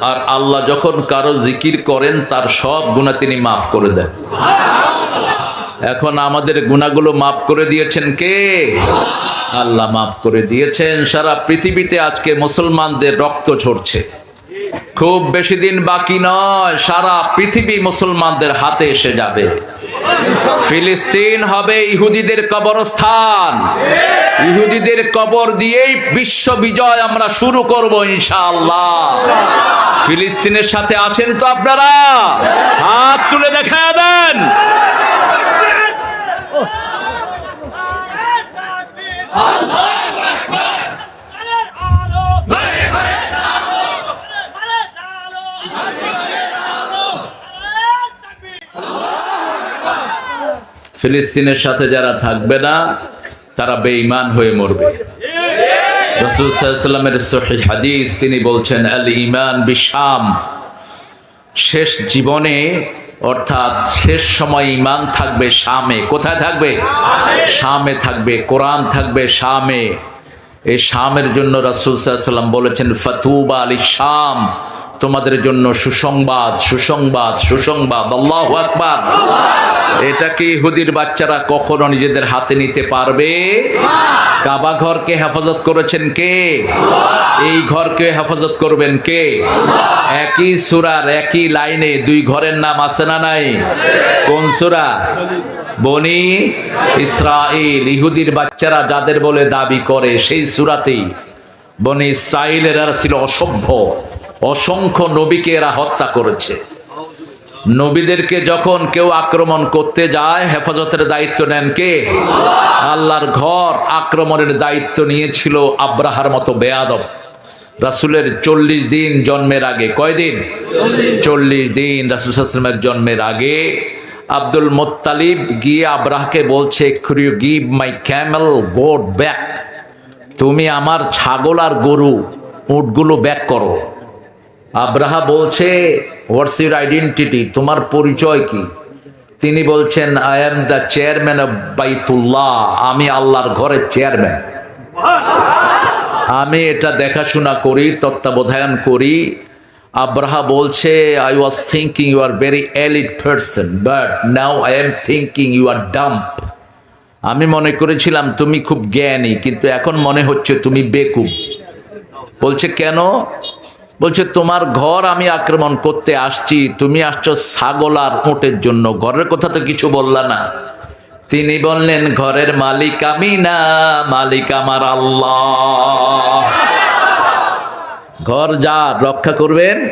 আর আল্লাহ যখন কারও জিকির করেন, তার সব গুনাহ তিনি মাফ করে দেন। এখন আমাদের গুণাগুলো মাফ করে দিয়েছেন কে? আল্লাহ মাফ করে দিয়েছেন। সারা পৃথিবীতে আজকে মুসলমানদের রক্ত ঝরছে। খুব বেশি দিন বাকি নয়, সারা পৃথিবী মুসলমানদের হাতে এসে যাবে। ফিলিস্তিন হবে ইহুদিদের কবরস্থান। ইহুদিদের কবর দিয়েই বিশ্ব বিজয় আমরা শুরু করব ইনশাআল্লাহ। ফিলিস্তিনের সাথে আছেন তো আপনারা? হাত তুলে দেখা দেন। ফিলিস্তিনের সাথে যারা থাকবে না, তারা বেঈমান হয়ে মরবে। রসুল সাল্লামের সহিহ হাদিস, তিনি বলছেন আল ইমান বিশাম শেষ জীবনে, অর্থাৎ শেষ সময় ইমান থাকবে শামে। কোথায় থাকবে? শামে থাকবে, কোরআন থাকবে শামে। এই শামের জন্য রাসুল সাল্লাম বলেছেন, ফতুবা আলী শাম তোমাদের জন্য সুসংবাদ সুসংবাদ সুসংবাদ। আল্লাহ আকবার। এটা কি ইহুদির বাচ্চারা কখনো নিজেদের হাতে নিতে পারবে? কাবা ঘরকে হেফাজত করেছেন কে? এই ঘরকে হেফাজত করবেন কে? একই সুরার একই লাইনে দুই ঘরের নাম আছে না নাই? কোন সুরা? বনি ইসরাইল ইহুদির বাচ্চারা যাদের বলে দাবি করে সেই সুরাতেই বনি ইসরাইলের এরা ছিল অসভ্য। অসংখ্য নবীকে এরা হত্যা করেছে। নবীদেরকে যখন কেউ আক্রমণ করতে যায়, হেফাজতের দায়িত্ব নেন কে? আল্লাহর ঘর আক্রমণের দায়িত্ব নিয়েছিল আব্রাহার মতো বেয়াদব। রাসুলের চল্লিশ দিন জন্মের আগে, কয়দিন? চল্লিশ দিন রাসুল আসলামের জন্মের আগে আব্দুল মোত্তালিব গিয়ে আব্রাহকে বলছে you give my camel goat back তুমি আমার ছাগল আর গরু, উটগুলো ব্যাক করো। আব্রাহা বলছে হোয়াটস ইউর আইডেন্টিটি তোমার পরিচয় কি? তিনি বলছেন I am the chairman of Baitullah আমি আল্লাহর ঘরের চেয়ারম্যান আমি এটা দেখাশোনা করি তত্ত্বাবধায়ন করি। আব্রাহা বলছে I was thinking you are very elite person but now I am thinking you are dumb আমি মনে করেছিলাম, তুমি খুব জ্ঞানী, কিন্তু এখন মনে হচ্ছে তুমি বেকুব। বলছে, কেন? বলছে, তোমার ঘর আমি আক্রমণ করতে আসছি। তুমি আসছো ছাগল আর উটের জন্য। ঘরের কথা তো কিছু বললা না। তিনি বললেন, ঘরের মালিক আমি না, মালিক আমার আল্লাহ। ঘর যা রক্ষা করবেন,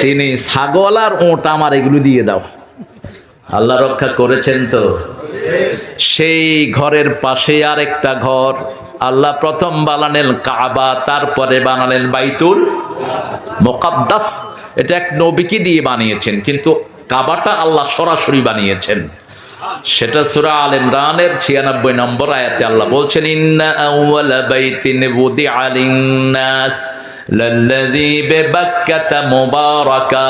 তিনি ছাগল আর ওট আমার এগুলো দিয়ে দাও। আল্লাহ রক্ষা করেছেন তো? সেই ঘরের পাশে আর একটা ঘর। আল্লাহ প্রথম বানালেন কাবা, তারপরে বানালেন বাইতুল মোকাদ্দাস। এটা এক নবীকে দিয়ে বানিয়েছেন, কিন্তু কাবাটা আল্লাহ সরাসরি বানিয়েছেন। সেটা সূরা আল ইমরানের 96 নম্বর আয়াতে আল্লাহ বলছেন, ইন্না বিবাক্কাতা মুবারাকা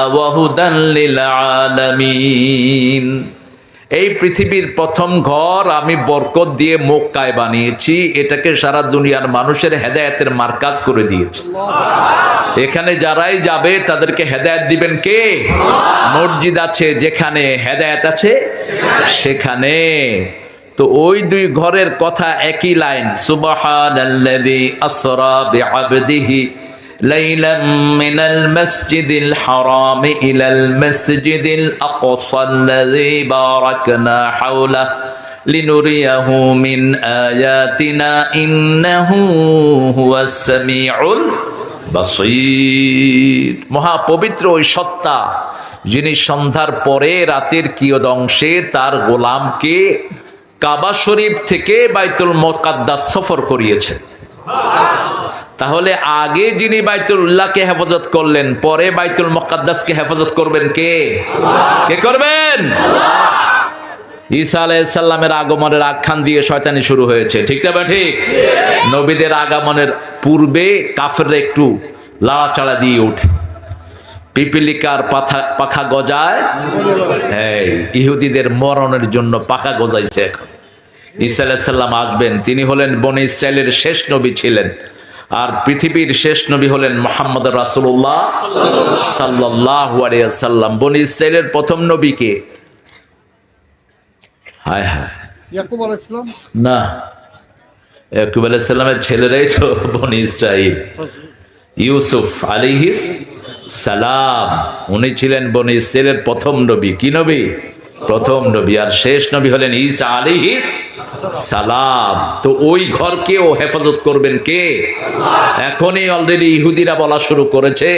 লিল আলামিন। এই পৃথিবীর প্রথম ঘর আমি বরকত দিয়ে মক্কায় বানিয়েছি, এটাকে সারা দুনিয়ার মানুষের হেদায়েতের মার্কাজ করে দিয়েছি। এখানে যারাই যাবে, তাদেরকে হেদায়েত দিবেন কে? মসজিদ আছে, যেখানে হেদায়েত আছে, সেখানে। তো ওই দুই ঘরের কথা একই লাইন বিআবদিহি ليلا من المسجد الحرام إلى المسجد الأقصى الذي باركنا حوله لنريه من آياتنا إنه هو السميع البصير মহা পবিত্র ওই সত্তা যিনি সন্ধ্যার পরে রাতের কিয়দংশে তার গোলামকে কাবা শরীফ থেকে বাইতুল মোকাদ্দাস সফর করিয়েছেন তাহলে আগে যিনি বাইতুল উল্লাহকে হেফাজত করলেন, পরে বাইতুল মকাদ্দাসকে হেফাজত করবেন কে? কে করবেন? ঈসা আলাইসাল্লামের আগমনের আখ্যান দিয়ে শয়তানি শুরু হয়েছে। ঠিক না ঠিক? নবীদের আগমনের পূর্বে কাফেররা একটু লাড়াচাড়া দিয়ে ওঠে। পিপিলিকার পাথা, পাখা গজায়। এই, ইহুদিদের মরণের জন্য পাখা গজাইছে এখন। ঈসা আলাইসাল্লাম আসবেন, তিনি হলেন বনে ইসরায়েলের শেষ নবী ছিলেন। আর পৃথিবীর শেষ নবী হলেন মোহাম্মদ রাসুল্লাহ সাল্লাহ সাল্লাম বনি ইসরায়েলের প্রথম নবীকে হায় হায়। না ইয়াকুব আলাইসাল্লামের ছেলেরাই তো বনি ইসরাইল। ইউসুফ আলিহিস সালাম উনি ছিলেন বনি ইসরায়েলের প্রথম নবী। কি নবী? প্রথম নবী। আর শেষ নবী হলেন ঈসা আলিহিস সালাম। তো ওই ঘরকেও হেফাজত করবেন কে? এখনই অলরেডি ইহুদিরা বলা শুরু করেছে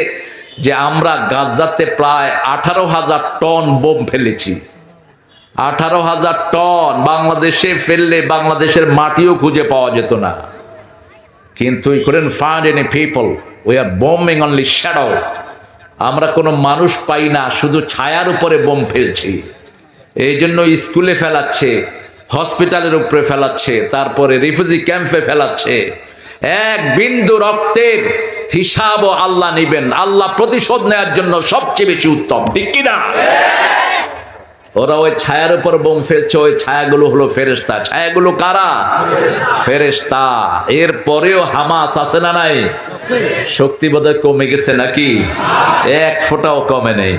যে আমরা গাজাতে প্রায় আঠারো হাজার টন বোম ফেলেছি। আঠারো হাজার টন বাংলাদেশে ফেললে বাংলাদেশের মাটিও খুঁজে পাওয়া যেত না। কিন্তু we couldn't find any people. We are bombing only shadow. আমরা কোনো মানুষ পাই না, শুধু ছায়ার উপরে বোম ফেলছি। এই জন্য স্কুলে ফেলাচ্ছে। হসপিটালের উপরে ফেলাচ্ছে, তারপরে রিফিউজি ক্যাম্পে ফেলাচ্ছে। এক বিন্দু রক্তের হিসাবও আল্লাহ নিবেন, আল্লাহ প্রতিশোধ নেওয়ার জন্য সবচেয়ে বেশি উত্তম। ঠিক কিনা? ওরা ওই ছায়ার উপর বোম ফেলছে, ওই ছায়াগুলো হলো ফেরেস্তা ছায়াগুলো কারা? ফেরেস্তা এর পরেও হামাস আছে না নাই? শক্তি বোধহয় কমে গেছে নাকি? এক ফোঁটাও কমে নেই।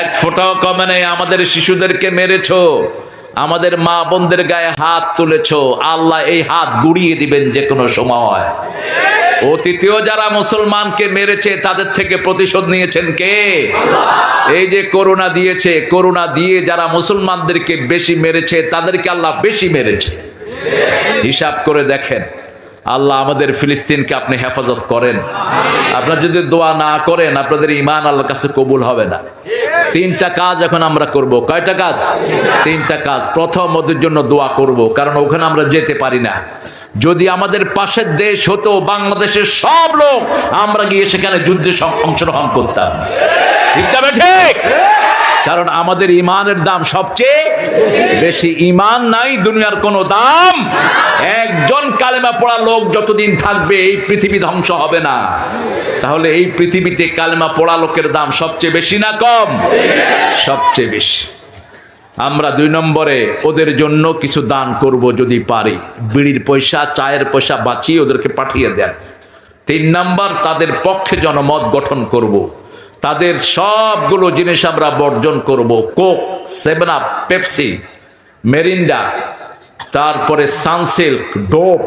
এক ফোঁটাও কমে নেই। আমাদের শিশুদেরকে মেরেছো। আমাদের মা বোনদের গায়ে হাত তুলেছো, আল্লাহ এই হাত গুড়িয়ে দিবেন যে কোনো সময়। অতীতেও যারা মুসলমানকে মেরেছে, তাদের থেকে প্রতিশোধ নিয়েছেন কে? এই যে করোনা দিয়েছে করোনা দিয়ে যারা মুসলমানদেরকে বেশি মেরেছে, তাদেরকে আল্লাহ বেশি মেরেছে। হিসাব করে দেখেন, আল্লাহ আমাদের ফিলিস্তিনকে আপনি হেফাজত করেন। আপনার যদি দোয়া না করেন, আপনাদের ইমান আল্লাহর কাছে কবুল হবে না। তিনটা কাজ এখন আমরা করব। কয়টা কাজ? তিনটা কাজ। প্রথম, ওদের জন্য দোয়া করব, কারণ ওখানে আমরা যেতে পারি না। যদি আমাদের পাশের দেশ হতো, বাংলাদেশের সব লোক, আমরা গিয়ে সেখানে যুদ্ধে অংশগ্রহণ করতাম। ঠিক কারণ আমাদের ইমানের দাম সবচেয়ে বেশি। ইমান নাই, দুনিয়ার কোনো দাম। একজন কালেমা পড়া লোক যতদিন থাকবে এই পৃথিবী ধ্বংস হবে না। তাহলে এই পৃথিবীতে কালেমা পড়া লোকের দাম সবচেয়ে বেশি না কম? সবচেয়ে বেশি। আমরা দুই নম্বরে, ওদের জন্য কিছু দান করব যদি পারি। বিড়ির পয়সা, চায়ের পয়সা বাঁচিয়ে ওদেরকে পাঠিয়ে দেন। তিন নাম্বার, তাদের পক্ষে জনমত গঠন করব। তাদের সবগুলো জিনিস আমরা বর্জন করব। Coke, seven up, Pepsi, Mirinda, তারপরে সানসিল্ক, ডোপ,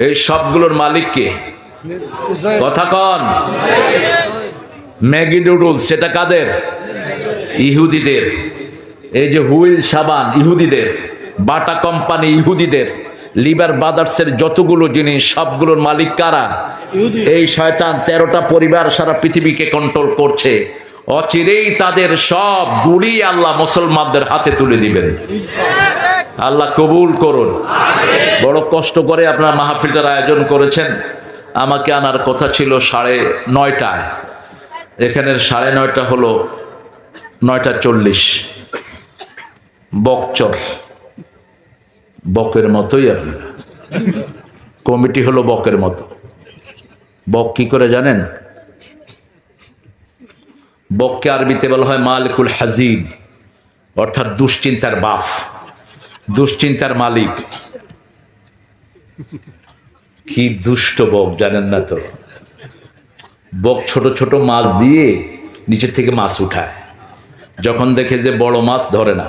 এই সবগুলোর মালিককে কথা কন। ম্যাগি ডুডুলস সেটা কাদের? ইহুদিদের। এই যে হুইল সাবান, ইহুদিদের। বাটা কোম্পানি ইহুদিদের। লিভার ব্রাদার্সের যতগুলো জিনিস সবগুলোর মালিক কারা? এই শয়তান তেরোটা পরিবার সারা পৃথিবীকে কন্ট্রোল করছে। অচিরেই তাদের সব গুলি আল্লাহ মুসলমানদের হাতে তুলে দিবেন। আল্লাহ কবুল করুন। বড় কষ্ট করে আপনার মাহফিলটার আয়োজন করেছেন। আমাকে আনার কথা ছিল সাড়ে নয়টায়। এখানের সাড়ে নয়টা হলো নয়টা চল্লিশ। বকচর। বকের মতোই আপনারা কমিটি হলো বকের মতো। বক কি করে জানেন? বককে আরবিতে বলা হয় মালিকুল হাজিন, অর্থাৎ দুশ্চিন্তার বাফ, দুশ্চিন্তার মালিক। কি দুষ্ট বক, জানেন না তো? বক ছোট ছোট মাছ দিয়ে নিচের থেকে মাছ উঠায়। যখন দেখে যে বড় মাছ ধরে না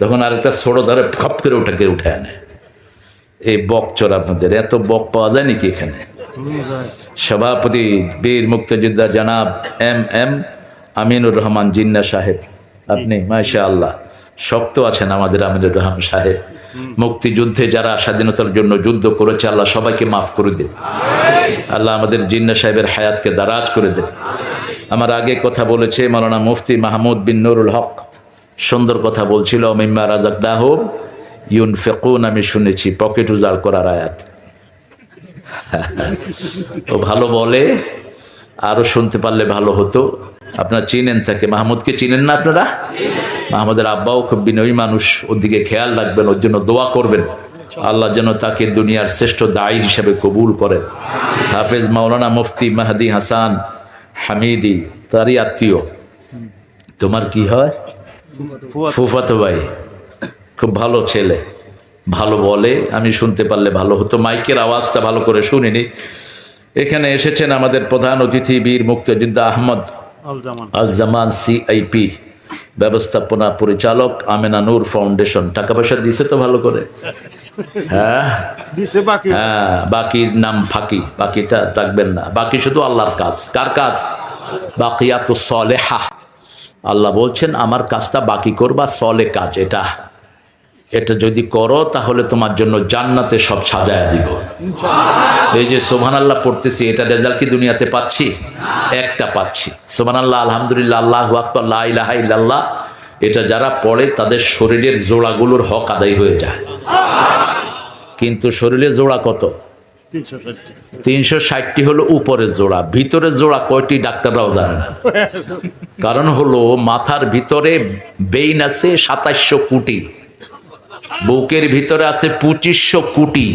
তখন আরেকটা ছোট ধরে খপ করে ওটাকে উঠে আনে। এই বক চোর আপনাদের, এত বক পাওয়া যায় নাকি এখানে? সভাপতি, বীর মুক্তিযোদ্ধা জানাব এম এম আমিনুর রহমান জিন্না সাহেব। আপনি মাশা আল্লাহ শক্ত আছেন আমাদের আমিনুর রহমান সাহেব। মুক্তিযুদ্ধে যারা স্বাধীনতার জন্য যুদ্ধ করেছে, আল্লাহ সবাইকে মাফ করে দেন। আল্লাহ আমাদের জিন্না সাহেবের হায়াতকে দারাজ করে দেন। আমার আগে কথা বলেছে মাওলানা মুফতি মাহমুদ বিন নুরুল হক। সুন্দর কথা বলছিল, মিম্মা রাজাক দাহব ইউন ফেকুন আমি শুনেছি, পকেট উজাড় করার আয়াত। ও ভালো বলে, আরও শুনতে পারলে ভালো হতো। আপনারা চিনেন তাকে। মাহমুদকে চিনেন না আপনারা? মাহমুদের আব্বাও খুব বিনয়ী মানুষ, ওর দিকে খেয়াল রাখবেন, ওর জন্য দোয়া করবেন। আল্লাহ যেন তাকে দুনিয়ার শ্রেষ্ঠ দায়ী হিসাবে কবুল করেন। হাফেজ মাওলানা মুফতি মাহাদি হাসান হামিদি, তারই আত্মীয়। তোমার কি হয়? ফুফাতো ভাই। খুব ভালো ছেলে। ভালো বলে আমি শুনতে পারলে ভালো হতো। মাইকের আওয়াজটা ভালো করে শুনিনি। এখানে এসেছেন আমাদের প্রধান অতিথি বীর মুক্তিযোদ্ধা আহমদ আল-জামান। সিআইপি ব্যবস্থাপনা পরিচালক আমেনা নূর ফাউন্ডেশন। টাকা পয়সা দিছে তো ভালো করে? হ্যাঁ? বাকি। হ্যাঁ বাকির নাম ফাঁকি। বাকিটা রাখবেন না। বাকি শুধু আল্লাহর কাজ। কার কাজ? বাকিয়াত সলেহা। আল্লাহ বলছেন আমার কাজটা বাকি করবা সলে কাজ এটা। এটা যদি করো তাহলে তোমার জন্য জান্নাতে সব সাজায় দিব। এই যে সোহান আল্লাহ পড়তেছি এটা রেজাল্ট কি দুনিয়াতে পাচ্ছি? একটা পাচ্ছি। সোহান আল্লাহ আলহামদুলিল্লাহ আল্লাহ ইলাহা ইল্লাল্লাহ। এটা যারা পড়ে তাদের শরীরের জোড়াগুলোর হক আদায় হয়ে যায়। কিন্তু শরীরের জোড়া কত? তিনশো ষাটটি হলো উপরের জোড়া। ভিতরের জোড়া কয়টি ডাক্তাররাও জানে না। কারণ হলো মাথার ভিতরে বেইন আছে সাতাশশো কোটি, বুকের ভিতরে আছে পঁচিশশো কোটি।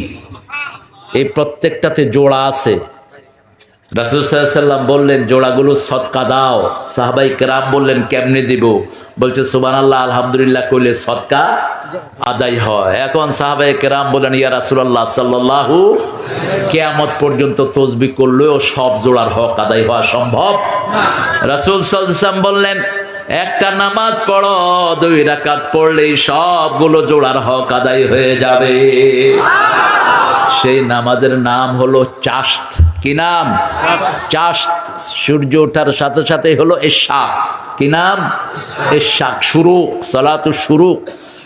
এই প্রত্যেকটাতে জোড়া আছে। রাসুল সাল্লাম বললেন, জোড়াগুলো সৎকা দাও। সাহাবাই কেরাম বললেন, কেমনে দিব? বলছে সুবান আল্লাহ আলহামদুলিল্লাহ করলে সৎকা আদায় হয়। এখন সাহাবাই কেরাম বললেন, ইয়া রাসুলাল্লাহ সাল্লাহু কেয়ামত পর্যন্ত তসবি করলেও সব জোড়ার হক আদায় হওয়া সম্ভব। রাসুল সাল্লাম বললেন, একটা নামাজ পড়ো, দুই রাকাত পড়লেই সবগুলো জোড়ার হক আদায় হয়ে যাবে। সেই নামাজের নাম হলো চাস্ত। কি নাম? চাষ সূর্য ওঠার সাথে সাথে হলো এশাক। কি নাম? এশাক শুরু, সালাতু শুরু,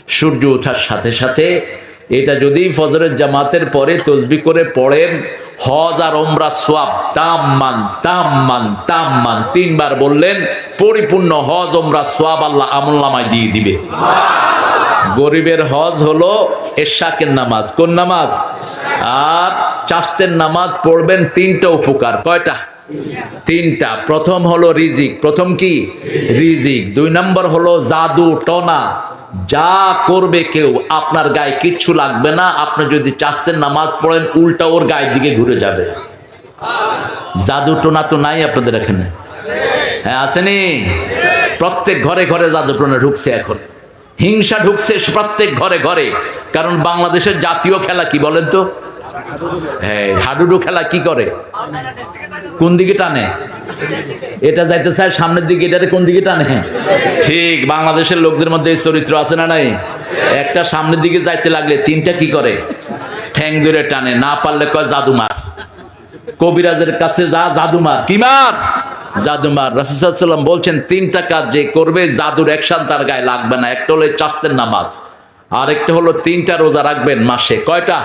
সূর্য ওঠার সাথে সাথে। এটা যদি ফজরের জামাতের পরে তসবি করে পড়েন, হজ আর ওমরা সোয়াব তাম মান তাম মান তাম মান তিনবার বললেন, পরিপূর্ণ হজ ওমরা সোয়াব আল্লাহ আমুল্লামায় দিয়ে দিবে। গরিবের হজ হলো এশাকের নামাজ। কোন নামাজ? আর চাষতের নামাজ পড়বেন, তিনটা উপকার। কয়টা? তিনটা। প্রথম হলো রিজিক। প্রথম কি? রিজিক। দুই নম্বর হলো জাদু, টনা। যা করবে কেউ, আপনার গায়ে কিচ্ছু লাগবে না। আপনি যদি চাষতের নামাজ পড়েন, উল্টা ওর গায়ের দিকে ঘুরে যাবে। জাদু, টোনা তো নাই আপনাদের এখানে। হ্যাঁ আসেনি? প্রত্যেক ঘরে ঘরে জাদু, টোনা ঢুকছে এখন। হিংসা ঢুকছে প্রত্যেক ঘরে ঘরে। কারণ বাংলাদেশের জাতীয় খেলা কি বলেন তো? হ্যাঁ হাডুডু খেলা কি করে? কোন দিকে টানে? এটা যাইতে চায় সামনের দিকে, এটারে কোন দিকে টানে? ঠিক, বাংলাদেশের লোকদের মধ্যে এই চরিত্র আছে না নাই? একটা সামনের দিকে যাইতে লাগলে তিনটা কি করে? ঠ্যাং ধরে টানে, না পারলে কয় জাদুমার। কবিরাজের কাছে যা জাদুমার। কি মার? জাদুমার। রাসুসাল্লাম বলছেন, তিনটা কাজ যে করবে, জাদুর একসাথ তার গায়ে লাগবে না। একটা হলো চাষতের নামাজ আর একটা হলো তিনটা রোজা রাখবেন মাসে। কয়টা?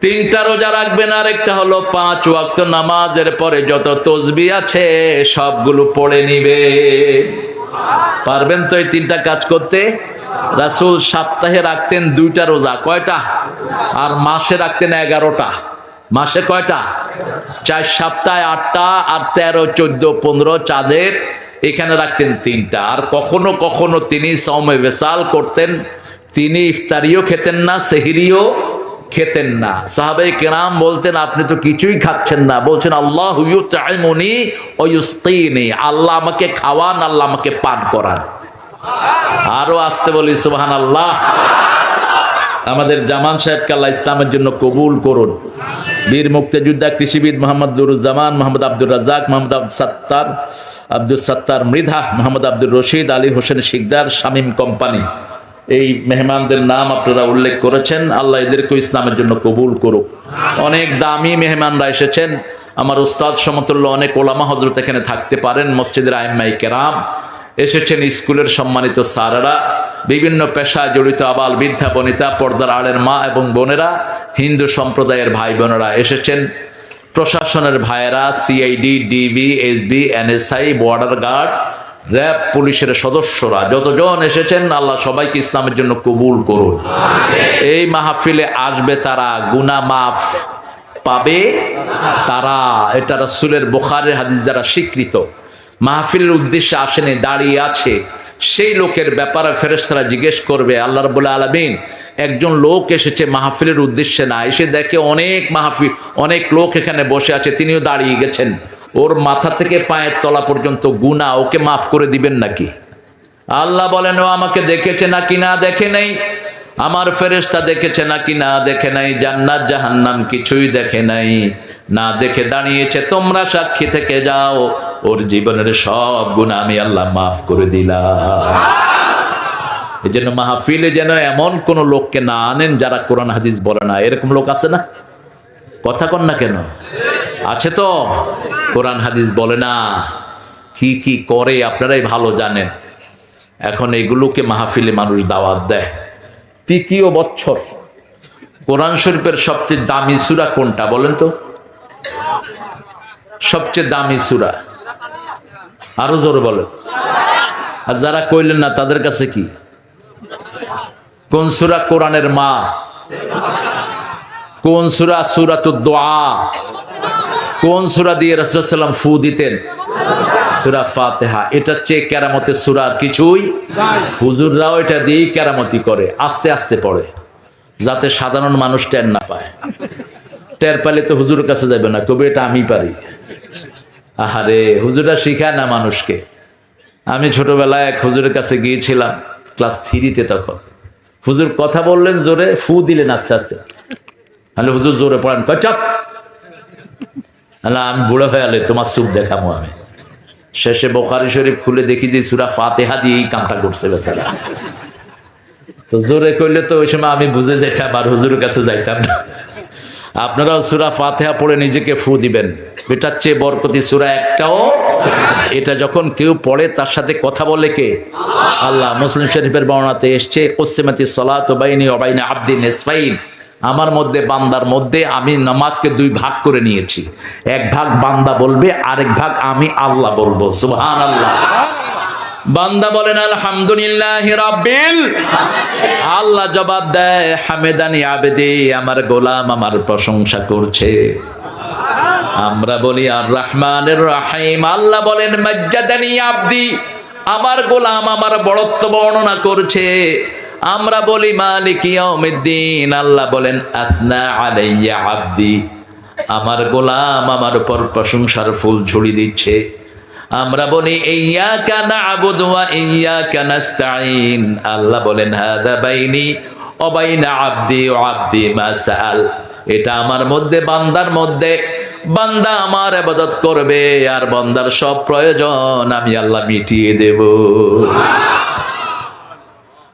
তিনটা রোজা রাখবেন আর একটা হলো পাঁচ ওয়াক্ত নামাজের পরে যত তসবি আছে সবগুলো পড়ে নিবে। পারবেন তো এই তিনটা কাজ করতে? রাসুল সপ্তাহে রাখতেন দুইটা রোজা, কয়টা? আর মাসে রাখতেন এগারোটা। মাসে কয়টা? চার সপ্তাহে আটটা, আর তেরো, চোদ্দ, পনেরো চাঁদের এখানে রাখতেন তিনটা। আর কখনো কখনো তিনি সৌমে বেসাল করতেন, তিনি ইফতারিও খেতেন না, সেহিরিও খেতেন না। সাহাবাই কেরাম বলতেন, আপনি তো কিছুই খাচ্ছেন না। বলছেন, আল্লাহ ইউতাইমুনি ও ইউস্তিনি আল্লাহ আমাকে খাওয়ান, আল্লাহ আমাকে পান করান। আরও আসতে বলি সুবহান আল্লাহ আমাদের জামান সাহেবকে আল্লাহ ইসলামের জন্য কবুল করুন। বীর মুক্তিযোদ্ধা, কৃষিবিদ মোহাম্মদ জামান মোহাম্মদ আব্দুর রাজাক মোহাম্মদ আব্দুল সত্তার আব্দুল সত্তার মৃধা, মোহাম্মদ আব্দুর রশিদ আলী হোসেন শিকদার, শামীম কোম্পানি। এই মেহমানদের নাম আপনারা উল্লেখ করেছেন। আল্লাহ এদেরকে ইসলামের জন্য কবুল করুক। অনেক দামি মেহমানরা এসেছেন। আমার উস্তাদ সমতুল্য অনেক ওলামা হজরত এখানে থাকতে পারেন, মসজিদের আইম্মাই কেরাম। এসেছেন স্কুলের সম্মানিত সারারা বিভিন্ন পেশায় জড়িত আবাল বৃদ্ধা বনিতা, পর্দার আড়ের মা এবং বোনেরা, হিন্দু সম্প্রদায়ের ভাই বোনেরা এসেছেন। প্রশাসনের ভাইয়েরা CID DB SB NSI border guard RAB, পুলিশের সদস্যরা যতজন এসেছেন, আল্লাহ সবাইকে ইসলামের জন্য কবুল করুন। এই মাহফিলে আসবে তারা গুনা মাফ পাবে। তারা, এটা রাসূলের বুখারের হাদিস দ্বারা স্বীকৃত। মাহফিলের উদ্দেশ্যে আসেনি, দাঁড়িয়ে আছে। সেই লোকের ব্যাপারে ফেরেশতারা জিজ্ঞেস করবে, আল্লাহ রাব্বুল আলামিন, একজন লোক এসেছে মাহফিলের উদ্দেশ্যে না, এসে দেখে অনেক মাহফিল, অনেক লোক এখানে বসে আছে, তিনিও দাঁড়িয়ে গেছেন। ওর মাথা থেকে পায়ের তলা পর্যন্ত গুণা ওকে মাফ করে দিবেন নাকি? আল্লাহ বলেন, ও আমাকে দেখেছে নাকি না দেখে নেই? আমার ফেরেশতা দেখেছে নাকি না দেখে নাই? জান্নাত, জাহান্নাম কিছুই দেখে নাই। না দেখে দাঁড়িয়েছে, তোমরা সাক্ষী থেকে যাও। ওর জীবনের সব গুণ আমি আল্লাহ মাফ করে দিলাম। এই জন্য মাহফিলে যেন এমন কোন লোককে না আনেন যারা কোরআন, হাদিস বলে না। এরকম লোক আছে না? কথা কন না কেন? আছে তো? কোরআন হাদিস বলে না, কি কি করে আপনারাই ভালো জানেন। এখন এগুলোকে মাহফিলে মানুষ দাওয়াত দেয়। তৃতীয় বছর, কোরআন শরীফের সবচেয়ে দামি সুরা কোনটা বলেন তো? সবচেয়ে দামি সুরা। আরও জোরে বলেন। আর যারা কইলেন না, তাদের কাছে কি? কোন সুরা কোরআনের মা? কোন সুরা সুরাত দোয়া? কোন সুরা দিয়ে রসুলাম ফু দিতেন? সুরা ফাতেহা। এটা চেয়ে কেরামতের সুরা আর কিছুই হুজুররাও এটা দিয়েই কেরামতি করে আস্তে আস্তে পড়ে যাতে সাধারণ মানুষ টের না পায়। টের পালে তো হুজুরের কাছে যাবে না কবে এটা আমি পারি? আহারে হুজুরা শিখায় না মানুষকে। আমি ছোটবেলায় এক হুজুরের কাছে গিয়েছিলাম ক্লাস থ্রিতে তখন। হুজুর কথা বললেন জোরে ফু দিলেন আস্তে আস্তে। তাহলে হুজুর জোরে পড়ান কয় চাপ আমি বুড়ো হয়ে আলে তোমার সুখ দেখাবো আমি। শেষে বোখারি শরীফ খুলে দেখি যে সুরা ফাতেহা দিয়ে এই কামটা করছে বেচারা। তো জোরে করলে তো ওই সময় আমি বুঝে যেতাম আর হুজুরের কাছে যাইতাম না। আপনারাও সুরা ফাতেহা পড়ে নিজেকে ফু দিবেন। এটার চেয়ে বরকতি সুরা একটাও। এটা যখন কেউ পড়ে তার সাথে কথা বলে কে? আল্লাহ। মুসলিম শরীফের বর্ণাতে এসছে পশ্চিমাতি সলাত বাইনি অবাইনি আব্দিন ইসফাইন আমার মধ্যে, বান্দার মধ্যে আমি নামাজকে দুই ভাগ করে নিয়েছি। এক ভাগ বান্দা বলবে, আরেক ভাগ আমি আল্লাহ বলব। সুবহান আল্লাহ বান্দা বলেন, আলহামদুলিল্লাহ আল্লাহ জবাব দেয়, হামেদানি আবেদি, আমার গোলাম আমার প্রশংসা করছে। আমরা বলি আর রহমানের রাহিম। আল্লাহ বলেন, মজ্জাদানি আব্দি, আমার গোলাম আমার বড়ত্ব বর্ণনা করছে। আমরা বলি, মালিক ইয়াউমিদ্দিন। আল্লাহ বলেন আসনা আলাইয়া আব্দি। আমার গোলাম আমার উপর প্রশংসার ফুল ঝুড়ি দিচ্ছে। আমরা বলি ইয়াকা না'বুদু ওয়া ইয়াকা নাস্তাঈন। আল্লাহ বলেন, হাদা বাইনি ওয়া বাইনা আব্দি ও আব্দি মা সাআল। এটা আমার মধ্যে, বান্দার মধ্যে। বান্দা আমার ইবাদত করবে আর বান্দার সব প্রয়োজন আমি আল্লাহ মিটিয়ে দেব।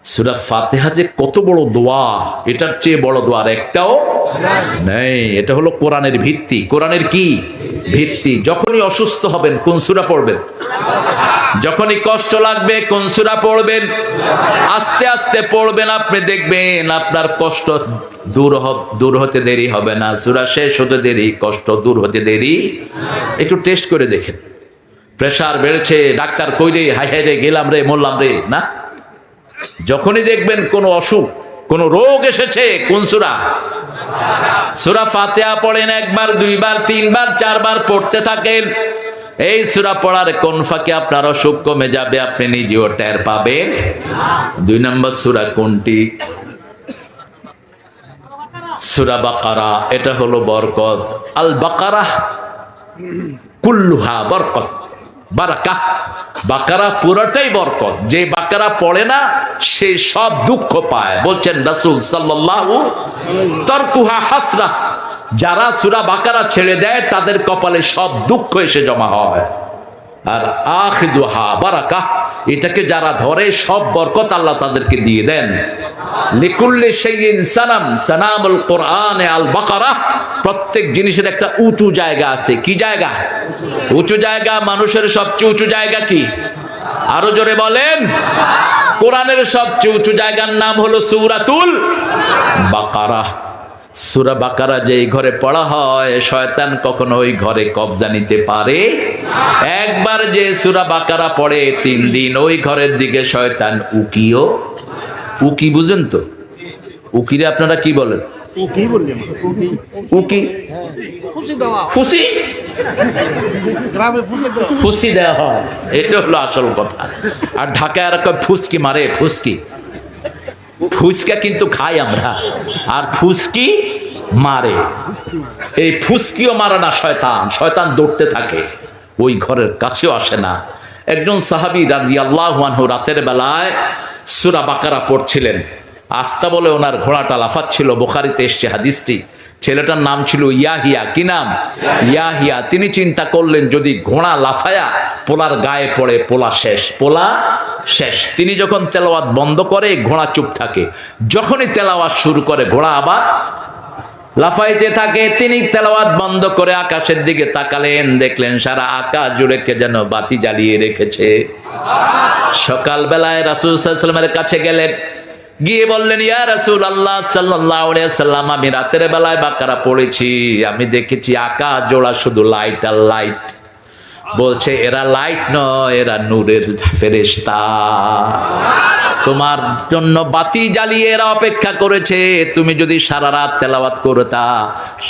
সূরা ফাতিহা যে কত বড় দোয়া, এটার চেয়ে বড় দোয়ার একটাও নেই। এটা হলো কোরআনের ভিত্তি। কোরআনের কি? ভিত্তি। যখনই অসুস্থ হবেন, কোন সূরা পড়বেন? যখনই কষ্ট লাগবে, কোন সুরা পড়বেন? আস্তে আস্তে পড়বেন, আপনি দেখবেন আপনার কষ্ট দূর দূর হতে দেরি হবে না। সুরা শেষ হতে দেরি, কষ্ট দূর হতে দেরি। একটু টেস্ট করে দেখেন। প্রেসার বেড়েছে, ডাক্তার কইলে হাই হাই রে, গেলাম রে, মরলাম রে, না? যখনই দেখবেন কোনো অসুখ, কোন রোগ এসেছে, কোন সুরা? সুরা ফাতেহা পড়েন একবার, দুইবার, তিনবার, চারবার পড়তে থাকেন। এই সুরা পড়ার কোন ফাঁকে আপনার অসুখ কমে যাবে আপনি নিজেও টের পাবেন? দুই নম্বর সুরা কোনটি? সুরা বাকারা, এটা হলো বরকত। আল বাকারা কুল্লুহা, বরকত। বারাকা। বাকারা পুরাটাই বরকত। যে বাকারা পড়ে না, সে সব দুঃখ পায়। বলছেন রাসুল সাল্লু তরকুহা হাসরা। যারা সুরা বাকারা ছেড়ে দেয়, তাদের কপালে সব দুঃখ এসে জমা হয়। আর আখিদুহা বারাকা এটাকে যারা ধরে, সব বরকত আল্লাহ তাদেরকে দিয়ে দেন। লিকুল্লি শাইইন সানাম, সানামুল কোরআনে আল বাকারা প্রত্যেক জিনিসের একটা উঁচু জায়গা আছে। কি জায়গা? উঁচু জায়গা মানুষের সবচেয়ে উঁচু জায়গা কি? আরও জোরে বলেন। কোরআনের সবচেয়ে উঁচু জায়গার নাম হলো সূরাতুল বাকারা সুরা বাকারা যে ঘরে পড়া হয় শয়তান কখনো ওই ঘরে কবজা নিতে পারে। একবার যে সুরা বাকারা পড়ে তিন দিন ওই ঘরের দিকে শয়তান উকিও। উকি বুঝেন তো? উকিরে আপনারা কি বলেন? উকি খুশি দেওয়া। হয়। এটা হলো আসল কথা। আর ঢাকায় আর ফুসকি মারে ফুসকি। ফুসকা কিন্তু খাই আমরা। আর ফুসকি মারে। এই ফুসকিও মারে না শয়তান। শয়তান দৌড়তে থাকে। ওই ঘরের কাছেও আসে না। একজন সাহাবি রাজি আল্লাহ রাতের বেলায় সুরা বাকারা পড়ছিলেন। আস্তা বলে ওনার ঘোড়াটা লাফাচ্ছিল। বোখারিতে এসছে হাদিসটি। ছেলেটার নাম ছিল ইয়াহিয়া। কি নাম? ইয়াহিয়া। তিনি চিন্তা করলেন, যদি ঘোড়া লাফায়া পোলার গায়ে পড়ে, পোলা শেষ পোলা শেষ। তিনি যখন তেলাওয়াত বন্ধ করে, ঘোড়া চুপ থাকে। যখনই তেলাওয়াত শুরু করে, ঘোড়া আবার লাফাইতে থাকে। তিনি তেলাওয়াত বন্ধ করে আকাশের দিকে তাকালেন, দেখলেন সারা আকাশ জুড়ে কে যেন বাতি জ্বালিয়ে রেখেছে। সকালবেলায় রাসুল কাছে গেলেন। গিয়ে বললেন, ইয়া রাসুল আল্লাহ সাল্লাম আমি রাতের বেলায় বাকারা পড়েছি। আমি দেখেছি আকাশ জোড়া শুধু লাইট আর লাইট বলছে, এরা লাইট নয়, এরা নূরের ফেরেশতা। তোমার জন্য বাতি জ্বালিয়ে এরা অপেক্ষা করেছে। তুমি যদি সারা রাত তেলাওয়াত করতা,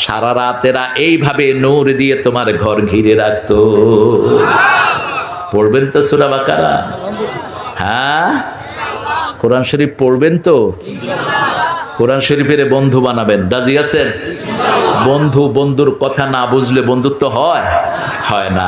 সারা রাত এরা এইভাবে নূর দিয়ে তোমার ঘর ঘিরে রাখতো। পড়বেন তো সুরা বাকারা? হ্যাঁ? কোরআন শরীফ পড়বেন তো? কোরআন শরীফের বন্ধু বানাবেন। রাজি আছেন? বন্ধু, বন্ধুর কথা না বুঝলে বন্ধুত্ব হয়? হয় না।